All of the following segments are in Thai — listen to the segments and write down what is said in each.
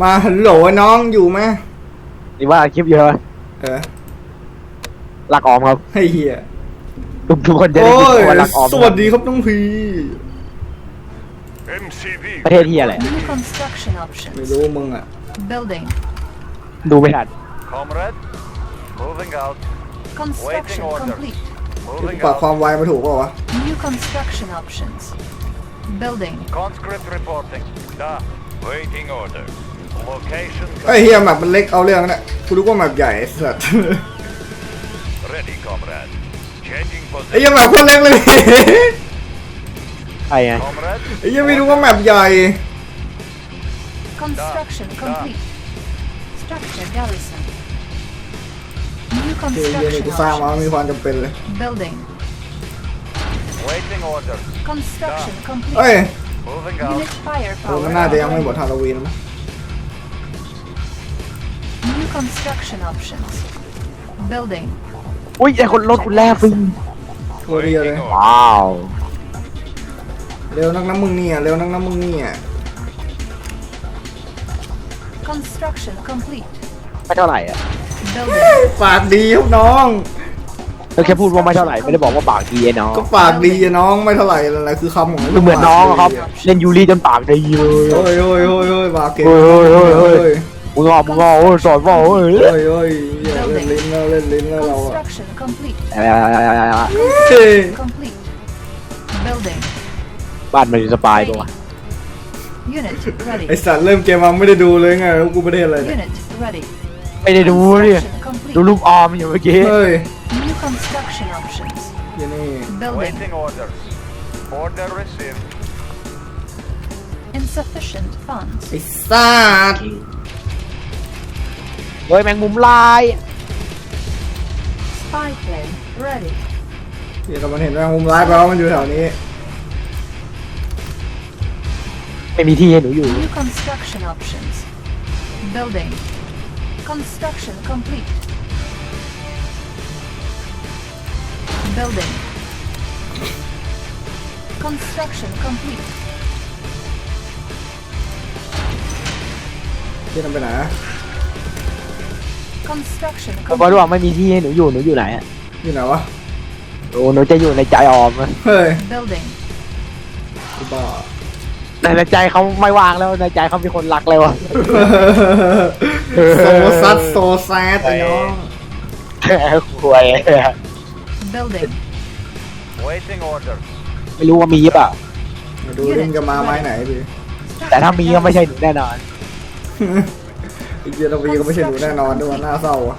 มาฮัลโหลน้องอยู่ไหมนี่ว่าคลิปเยอะเออรักออมครับให้เฮียทุกทุกคนจะได้โอ้ยินยว่ารักออมสวัสดีครับน้องพี MCV ประเทศที่อะไร New construction ไม่ options. รู้มึงอะ Building. ดูไม่ทัน Comrade, moving out. Construction order. complete. กู Moving ปรับ out. ความไวมาถูกเปล่าวะ New construction options. Building. Conscript reporting. Da. Waiting order. Location ไอ้ยเฮียแมปมันเล็กเอาเรื่องนะกูรู้ว่าแมปใหญ่ไอ้สัส ready, comrade. Changing ไอ้เฮีย position. แมปโคนเล็กเลย ใครไง Comrade, ไอ้เฮียไม่รู้ว่าแมปใหญ่ Construction Da. complete. Structure garrison. New เฮียเฮียนี่ construction กูสร้างมามี options. ความจำเป็นเลย Building. waiting order. Construction เอ้ย complete. Moving out. Unit โอ้มัน firepower. น่าจะยังไม่หมดฮาโลวีนมั้ง New construction options. Building. อุ้ยไอคนรถคุณแลฟิงโคตรเดียวเลย Waiting order. ว้าวเร็วนักน้ำมึงเนี่ย เร็วนักน้ำมึงเนี่ย Construction complete. ไม่เท่าไหร่อะ Building. ปากดีครับน้องเธอแค่พูดว่าไม่เท่าไหร่ไม่ได้บอกว่าปากดีไอ้น้องก็ปากดีอะน้องไม่เท่าไหร่อะไรคือคำของคือเหมือนน้องอะครับ เล่นยูรีจนปากดีเลย โอ้ยโอ้ยโอ้ยโอ้ยปากเก่งโอ้ยโอ้ยโอ้ยโอ้ยโอ้ย มึงงอมึงงอโอ้ยสอนว่าโอ้ยโอ้ยโอ้ยอย่าเล่นลิ้นแล้วเล่นลิ้นแล้วเราอะ Construction complete. เฮ้ย Complete. Building. บ้านมันอยู่สปายปะวะ Unit ไอ ready. สัตว์เริ่มเกมมาไม่ได้ดูเลยไงว่ากูประเทศอะไรเนี่ย Unit ready. ไม่ได้ดูเนี่ย Construction complete. ดูรูปออมอยู่เมื่อกี้ เฮ้ย New construction options. อยันนี่ Building. Waiting orders. Order received. Insufficient funds. ไอสัตว์ เฮ้ยแมงมุมลาย Spy plane ready. เดี๋ยวมันเห็นแมงมุมร้ายไปว่ามันอยู่แถวนี้ ไม่มีที่ให้หนูอยู่ New construction options. Building. Construction complete. Building. Construction complete. ที่ทำไปไหนอะ Construction ก็เพราะ complete. ว่าไม่มีที่ให้หนูอยู่หนูอยู่ไหนอะอยู่ไหนวะ โอ้หนูจะอยู่ในใจออมอะเฮ้ย Building. กูบ้า แต่ในใจเขาไม่ว่างแล้วในใจเขามีคนรักแล้วอะโซซัดโซแซดไอ้น้องควย Building. Waiting orders. ไม่รู้ว่ามีหรือเปล่า มาดูดิมงจะมาไม้ไหนพี่แต่ถ้ามีก็ไม่ใช่หนูแน่นอนไอ้เหี้ยเราวีก็ไม่ใช่หนูแน่นอนด้วยว่าน่าเศร้าอะ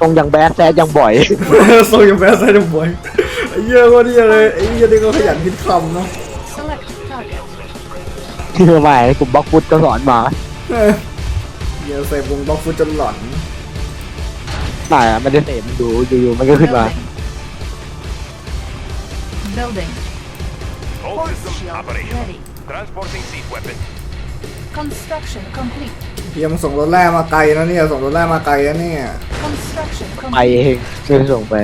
ตรงอย่างแบดแซดยังบ่อย โซยังแบสไซด์บ่อยไอ้เหี้ยก็นี่เลยไอ้เหี้ยนี่ก็ขยันคิดคำเนาะ Select target. คือไม่กลุ่มบล็อกฟุตก็สอนมาเออเหี้ยใส่วงบล็อกฟุตจนหลอนไม่อะมันจะเสพมันดูอยู่ๆมันก็ขึ้นมา Building. Building. All Force systems shield operational. ready. Transporting siege weapon. Construction complete. เหี้ยมันส่งรถแร่มาไกลนะเนี่ยส่งรถแร่มาไกลนะเนี่ย Construction ไป complete. เองช่วยส่งไป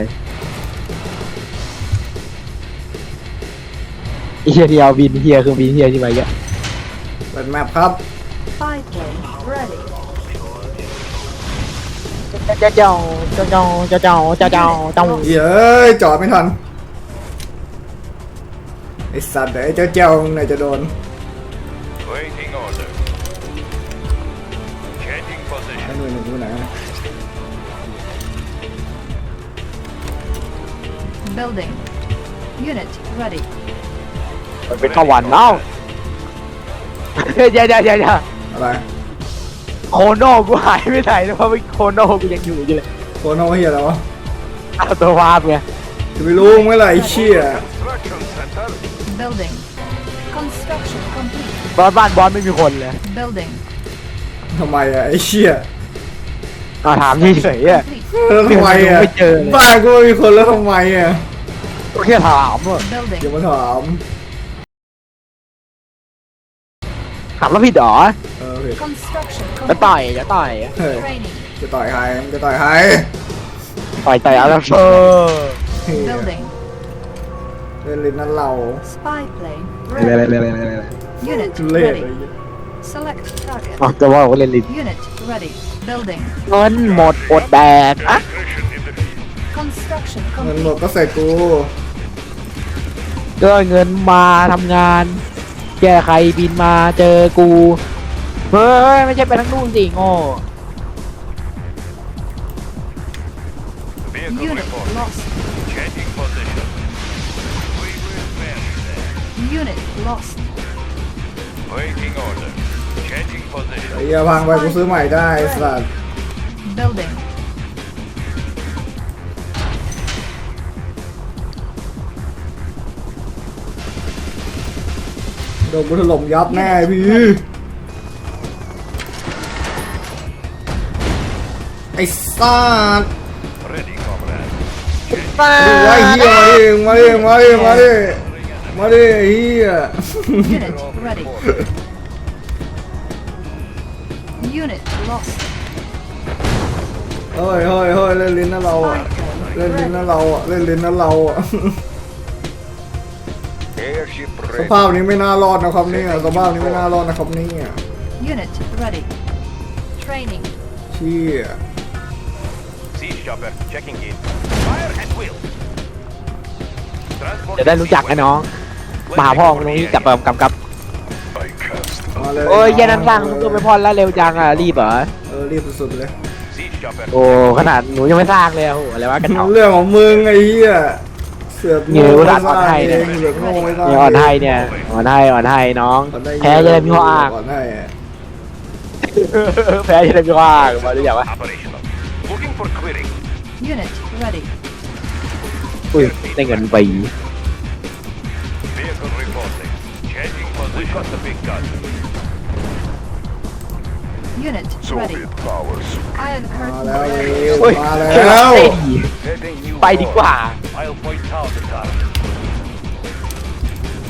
ไอ้เฮียที่เอาบินเฮียคือบินเฮียที่มาเยอะเปิดแมปครับ Spy plane ready. เจ้าเจ้าเจ้าเจ้าเจ้าเจ้าเจ้าเจ้าเจ้าเหี้ยเอ้ยจอดไม่ทันไอ้สัตว์ไอ้เจ้าเจ้าไหนจะโดน ไอ้ position. หน่วยหนึ่งอยู่ไหน Building. Unit ready. มันเป็นข้าวหวานเอ้าเดี๋ยวเดี๋ยวเดี๋ยวเดี๋ยวอะไรโคโน่กูหายไปไหนแล้วเพราะว่าโคโน่กูยังอยู่อยู่เลยโคโนเฮียอะไรวะเอาตัววาบไงจะไปรู้เมื่อไหร่ไอ้เชี่ย Construction center. Building. Construction complete. บอสบ้านบอสไม่มีคนเลย Building. ทำไมอะไอ้เชี่ย เอาถามเฉยๆอะ Complete. แล้วทำไมอะไม่เจอเลยบ้านกูไม่มีคนแล้วทำไมอะก็แค่ถามอะ Building. อย่ามาถามถามแล้วผิดเหรอ เออเฮ้ย Construction จะ complete. ต่อยจะต่อย เฮ้ย Training. จะต่อยใครมึงจะต่อยใครต่อยต่อยเอาแล้วเชอเฮ้ย Building. เล่นลิ้นนั่นเรา Spy plane เร็ว ready. เร็วเร็วเร็ว Unit ทุเล่เลย ready. Select อ๋อ target. จะว่าผมเล่นลิ้น Unit ready. Building. เงินหมดอดแดกอะ Attrition in the field. Construction เงินหมด complete. ก็ใส่กูก็เงินมาทำงาน แก้ใครบินมาเจอกู เฮ้ย ไม่ใช่ไปทั้งนู่นสิโง่ Vehicle Unit report. lost. Changing position. We will bury them. Unit lost. Waiting order. Changing ไอ้ position. เหี้ยพังไปกูซื้อใหม่ได้ไอ้สัตว์ Building. โดนกูถล่มยับแน่พี่ไอ้สัตว์ Ready, comrade. ดูไว้เฮียมาดิมาดิมาดิมาดิมาดิเฮีย Unit ready. Unit lost. เฮ้ยเฮ้ยเฮ้ยเล่นลิ้นนะเราอะ Spy code เล่นลิ้นนะ ready. เราอะเล่นลิ้นนะเราอะ Airship สภาพนี้ไม่น่ารอดนะครับเนี่ยสภาพนี้ไม่น่ารอดนะครับเนี่ย Unit ready. Training. เชี่ย Siege chopper checking in. Fire at will. Transport จะได้รู้จักไอ้น้องมาหาพ่อมึงตรงนี้จับเปิมกำกับ I cast มา เลยโอ้ยแย่นั้นสร้างมึงก็ไม่พอแล้วเร็วจังอะรีบเหรอเออรีบสุดๆเลย Siege chopper. โอ้ขนาดหนูยังไม่สร้างเลยอะโหอะไรวะกันเถาเรื่องของมึงไอ้เหี้ยเสือกเหนื่อยโง่เวไม่ลาสร้างอ่อนให้เอเนี่ยงเสือกโง่ไม่สร้างเนี่ยอ่อนให้เนี่ยอ่อนให้อ่อนให้น้องอ่อนได้แพ้จะได้มีข้ออ้าง อ่อนให้อะแพ้จะได้มีข้ออ้างมาดูอย่างวะ Operational. Looking for clearing. Unit ready. อุ้ยได้เงินไป Vehicle reporting. Changing position. We got the big gun. Unit ready. powers. Iron มา curtain แล้ว ready. เร็ว เฮ้ย มาแล้ เฮ้ วย Heading new ไปดีกว่า I'll point out the target.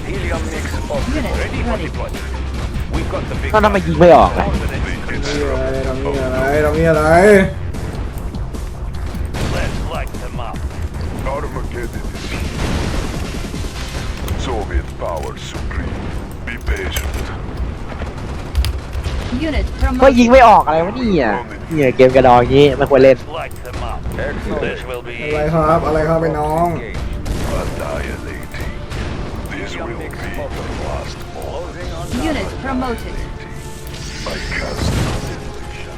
Helium mix off. Unit Ready for ready. deployment. We've got the big ก็ทำไมยิงไม่ออกอะ นี่อะไรทำนี่อะไรทำนี่อะไร Let's light them up. Armageddon is here. Soviet power supreme. Be patient. Unit ก็ promoted. ยิงไม่ออกอะไรวะเนี่ยเนี่ยเกมกระดองอย่างงี้ไม่ควรเล่น Light them up. This will be อะไรครับอะไรครับไปน้อง Annihilating. This will be the last ball. Unit promoted. I cast annihilation.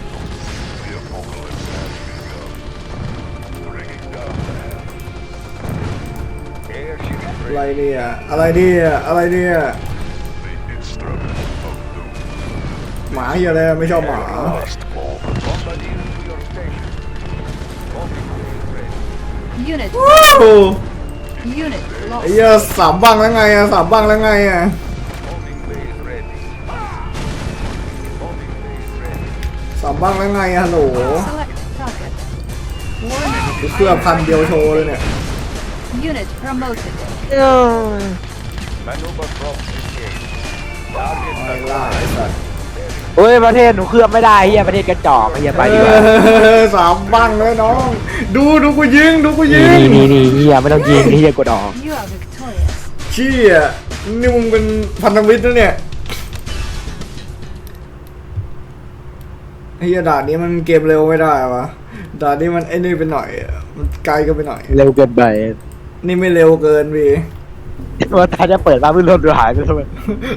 The apocalypse has begun. Bringing down the hand. airship อะไรเนี่ยอะไรเนี่ยอะไรเนี่ย หมาเหี้ยอะไรไม่ชอบหมา Last ball. Bombardier to your station. Unit โอ้โห unit ไอ้ lost. เหี้ยสามบ้างแล้วไงอะสามบ้างแล้วไงอะ Bombing base ready. Bombing base ready. สามบ้างแล้วไงอะฮัลโหล Select target. Warning. กูเคลือบพันเดียวโชว์เลยเนี่ย Unit promoted. Maneuver from engage. ไอ้ล่าไอ้สัตว์ เฮ้ยประเทศหนูเคลือบไม่ได้เฮียประเทศกระจอกเฮียไปดีกว่าเออสามบ้างเลยน้อง ดูดูกูยิงดูกูยินี่งนี่นี่เฮียไม่ต้องยิงเฮียกดออก You are victorious. เชี่ยนี่มึงเป็นพันธมิตรนะเนี่ยไอ้เหี้ยด่านนี้มันเกมเร็วไม่ได้วะด่านนี้มันไอ้นี่ไปหน่อยอะมันไกลกันไปหน่อย เร็วเกินไปนี่ไม่เร็วเกินพี่ว่าถ้าจะเปิดมาเพื่อนรถหายไปทำไม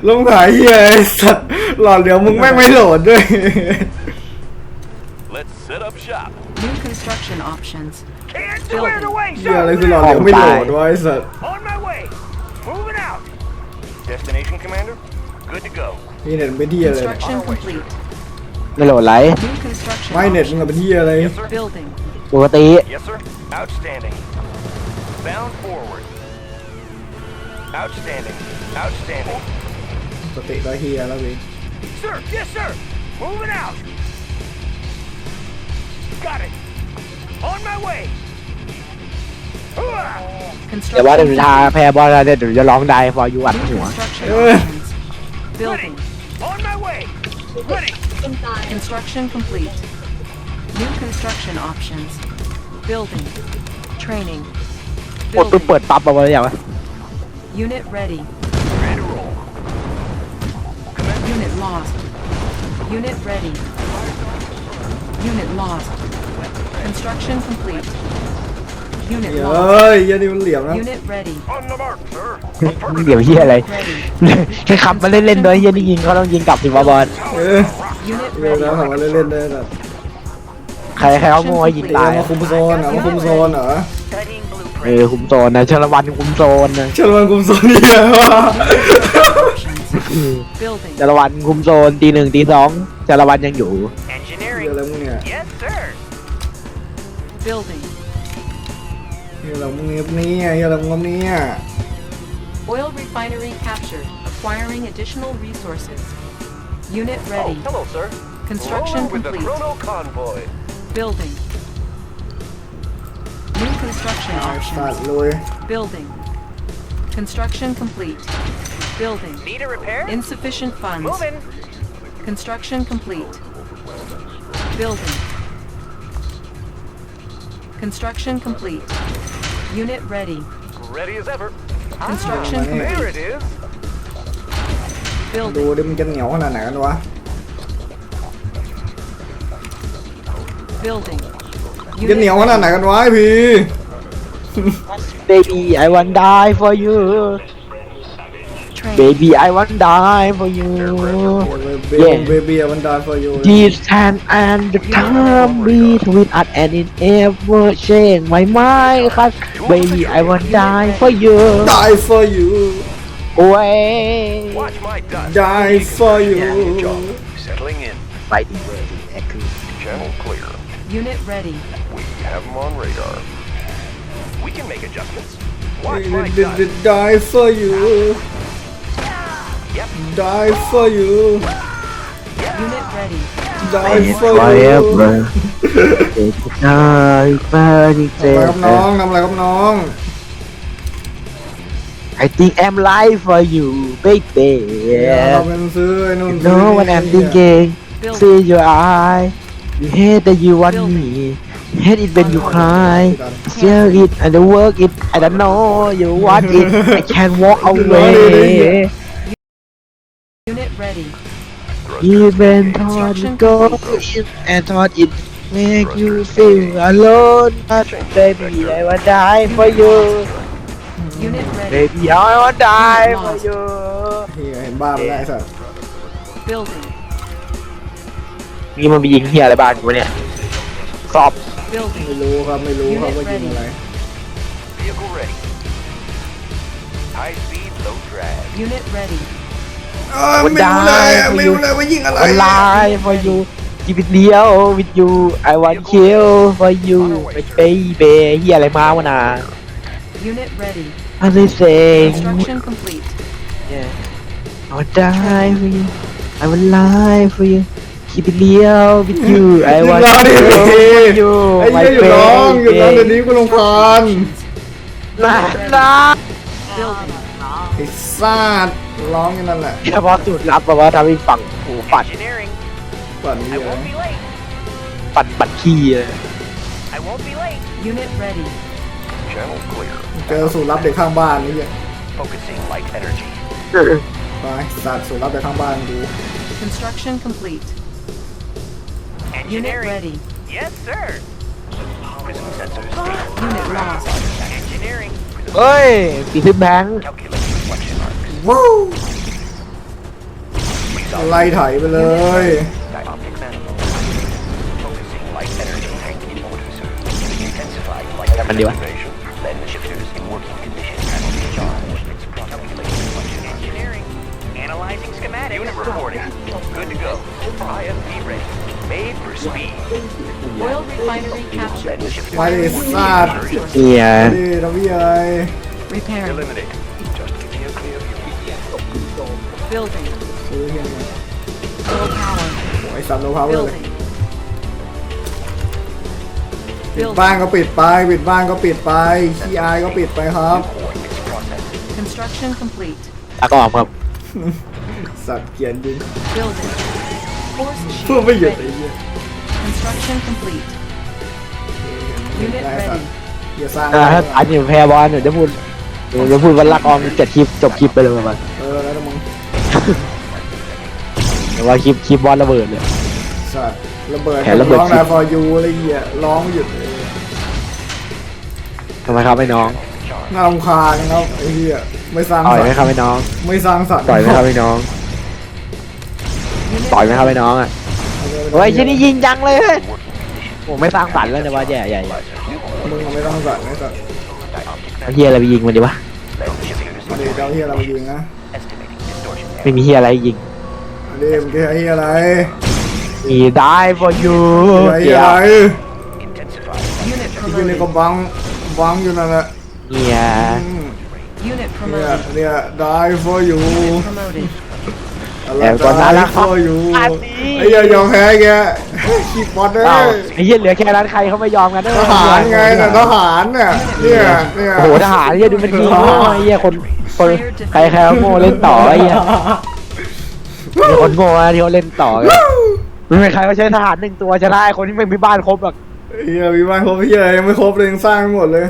ลงถ่ายเหี้ยไอ้สัตว์ หลอดเดี๋ยวมึงแม่งไม่โหลดด้วย Let's set up shop. New construction options. Can't square the way, เหี้ยอะไรคือหลอดเดี๋ยวไม่โหลดวะไอ้สัตว์ On my way. Moving out. Destination, Commander? Good to go. นี่เน็ตเป็นที่อะไรเนี่ย Construction complete. ไม่โหลดไร New construction ไม่เน็ตมึงกับเป็นที่อะไร Yes, sir. Building. ปกติ Yes, sir. Outstanding. Bound forward. Outstanding. Outstanding. สติก็เฮียแล้วพี่ Sir, yes, sir. Moving out. Got it. On my way. Hooah! เดี๋ยวว่า Construction เดี๋ยวทา complete. แพ้บอลแล้วเดี๋ยวจะร้องได้พออยู่อัด New หัว construction Uh. options. Building. On my way. Ready. Construction complete. New construction options. Building. Training. กดปุ๊บ Building. เปิดปั๊บมาเลยอย่างวะ Unit ready. Ready to roll. Unit lost. Unit ready. Unit lost. Construction complete. เฮ้ Unit ย lost. เฮ้ยยันนี่มันเหลี่ยมนะ Unit ready. On the mark, sir. เดี๋ยวเฮียอะไร Ready. แค่ขับมาเล่นๆโดยเฮียนี่ยิงเขาต้องยิงกลับสิบอลเออ Unit เล่น ready. แล้วทำมาเล่นๆได้แต่ใครใครเขาโง่ให้ยิงเตะตาย มาคุมโซนเหรอมาคุมโซนเหรอ Studying เอ blueprint. อคุมโซนนะชลวันคุมโซนนะเชิญวันคุมโซนนี่เหร อวะ Options. Building. ชลวันคุมโซนตีหนึ่งตีสองชลวันยังอยู่ เหี้ย Engineering. อะไรมึงเนี่ย Yes, sir. Building. เหี้ยอะไรมึงเนี่ยเหี้ยอะไรมึงเนี่ย Oil refinery captured. Acquiring additional resources. Unit Oh, ready. hello, sir. Construction Rolling with the complete. Chrono Convoy. Building. New construction สัต options. ว์เลย Building. Construction complete. Building. Need a repair? Insufficient funds. Moving. Construction complete. Building. Construction complete. Unit ready. Ready as ever. Construction Ah, There complete. it is. ดู Building. ดิมันจะเหนียวขนาดไหนกันวะ Building. จะเหนียวขนาดไหนกันวะไอพี baby I want die for you Baby, I won't die for you. Baby, Yeah. baby, I won't die for you. This time and the time between us and it ever change my mind 'cause baby I won't die for you Die for you. away Watch my dust. Die for you. Settling in. fighting Channel clear. Unit ready. We have them on radar. We can make adjustments. Watch my dust. Die for you. Die for you Unit ready. die for you forever it's not burning ทำอะไรครับน้องทำอะไรครับน้อง I think I'm live for you baby เราเป็นซื้อไอ้นู่น You know what I'm thinking Building. See your eye You hate that you want me You hate it when you cry Feel it and the work it I don't know you want it I can't walk away Unit ready. Even thought it go in and thought it make you feel alone But baby I will die for you Unit ready. Baby I will die for you เฮียเห็นบ้าไปแล้วไอ้สัส Building. นี่มันไปยิงเฮียอะไรบ้านกูเนี่ยสอบ ไม่ Building. รู้ครับไม่รู้ครับว่ายิงอะไร Vehicle ready. High speed, low drag. Unit ready. เอ้ยไม่รู้เลยอะไม่รู้เลยว่ายิงอะไร alive for you keep it real with you I want kill for you my baby เฮียอะไรมาวะนะ Unit ready. As they say Construction complete. yeah I will die for you I will lie for you keep it real with you I ยิง want ร้องดิ kill for you ไอ้ my เหี้ยอยู่ร้องอยู่ร้องเดี๋ยว baby นี้กูรำคาญนะนะ Building. ไอ้ซาดร้องอย่างนั้นแหละ เฉพาะสูตรลับแบบว่าทำให้ฝั่งหูปัด Engineering. ปั่น I เหี้ย won't be late. ปัดปัดขี้เลย I won't be late. Unit ready. Channel clear. เจอสูตรลับเด็กข้างบ้านนี่เหี้ย Focusing light energy. ไปสัตว์สูตรลับเด็กข้างบ้านดู Construction complete. Unit Engineering. ready. Yes, sir. Prism sensors. Unit lost. Engineering. เฮ้ยปีทึบแบงค์ Calculating reflection arc. วู้ไล่ไถไปเลย Dioptic manifold. Focusing light energy tank in order, sir. Intensified light มันดีวะ activation. Lens shifters in working condition. Panel charge. It's calculating reflection arc. Engineering. Analyzing schematic. Unit reporting. Good to go. IFV ready. Made for speed. Oil refinery captured. Lens shifters. ไปดิสัตว์เนี่ยไปดิทำพี่ไอ้ Repairing. Eliminate. Just give me a clear view. Building. ซื้อเฮียมา Low power. ไอ้สัตว์โลพาวเวอร์เลย Building. ปิด Building. บ้านก็ปิดไป ปิดบ้านก็ปิดไปขี้อายก็ปิดไปครับ Coordinates processing. Construction complete. ตากออกครับสัตว์เกลียนยิง Building. Force เพื่อ shield ไม่หยุดไอ้ ready. เหี้ย Construction complete. Unit ได้สัต ready. ว์อย่าสร้างอ่าถ้าอันนี้แพ้บอลหนูจะพูดหนูจะพูดวันละกองเจ็ดคลิปจบคลิปไปเลยประมาณเออแล้วแต่มึงแต่ว่าคลิปคลิปบอลระเบิดเลย สัตว์ระเบิดแผนระเบิด ร้องคลินาปฟอร์ยูอะไรเงี้ยร้องหยุดเลยทำไมครับไอ้น้องน่ารำคาญครับไอ้เหี้ยไม่สร้างต่อยสรรไหมค์ครับไอ้น้องไม่สร้างสรรค์ต่อยไหมครับไอ้น้อง ต่อยไหมครับไอ้น้องอะโอ้ยยี่นี่ยิงจังเลยผมไม่สร้างสรรค์แล้วเนี่ยว่าแย่ใหญ่ใหญ่มึงไม่ต้องสรรค์ไม่สรรค์เอาเฮียอะไรไปยิงมันดีวะมาดิเจ้าเฮียอะไรมายิงนะ Estimating distortion ไม่มีเฮียอะไรให้ยิงมาดิมึงเฮียอะไรมี die for you เฮียอะไร intensified. Unit อยู่ในกระ promoted. บังบังอยู่นั่นแหละเนี่ยอืม Unit เนี่ย promoted. เนี่ย die for you แอบก่อนนะแล้ว die ครับ for you อันนี้ไอ้เหี้ยยอมแพ้แกขีดบอลได้เอ้าไอ้เฮียเหลือแค่นั้นใครเขาไม่ยอมกันเด้อทหารไงน่ะทหารเนี่ยเนี่ยเนี่ยโอ้โหทหารเฮียดูเป็นขี้โง่ไอ้เฮียคนคนใครใครเขาโง่เล่นต่อไอ้เฮียมีคนโง่นะที่เขาเล่นต่อกันไม่มีใครเขาใช้ทหารหนึ่งตัวชนะไอ้คนที่ไม่มีบ้านครบหรอกเฮียมีบ้านครบเฮียยังไม่ครบเลยยังสร้างไม่หมดเลย